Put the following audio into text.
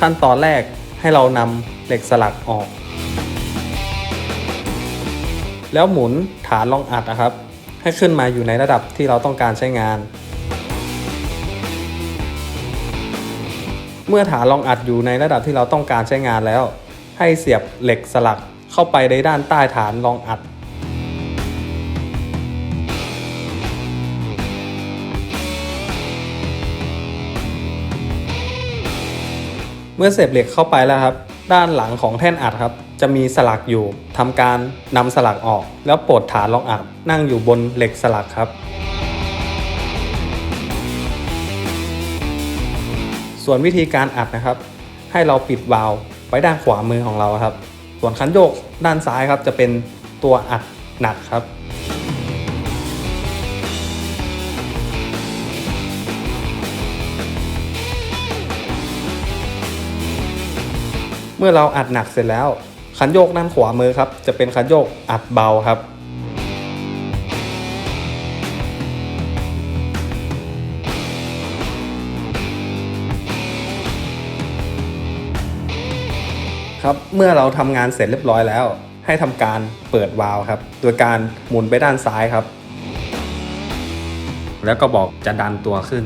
ขั้นตอนแรกให้เรานำเหล็กสลักออก แล้วหมุนฐานรองอัดนะครับ ให้ขึ้นมาอยู่ในระดับที่เราต้องการใช้งาน เมื่อฐานรองอัดอยู่ในระดับที่เราต้องการใช้งานแล้ว ให้เสียบเหล็กสลักเข้าไปในด้านใต้ฐานรองอัด มื่อเสียบเหล็กเข้าไปแล้วครับ ด้านหลังของแท่นอัดครับ จะมีสลักอยู่ทำการนำสลักออก แล้วปลดฐานรองอัดนั่งอยู่บนเหล็กสลักครับ ส่วนวิธีการอัดนะครับ ให้เราปิดวาล์วไว้ด้านขวามือของเราครับ ส่วนคันโยกด้านซ้ายครับจะเป็นตัวอัดหนักครับ เมื่อเราอัดหนักเสร็จแล้ว คันโยกด้านขวามือครับ จะเป็นคันโยกอัดเบาครับ ครับ เมื่อเราทำงานเสร็จเรียบร้อยแล้ว ให้ทำการเปิดวาล์วครับ โดยการหมุนไปด้านซ้ายครับ แล้วก็บอกจะดันตัวขึ้น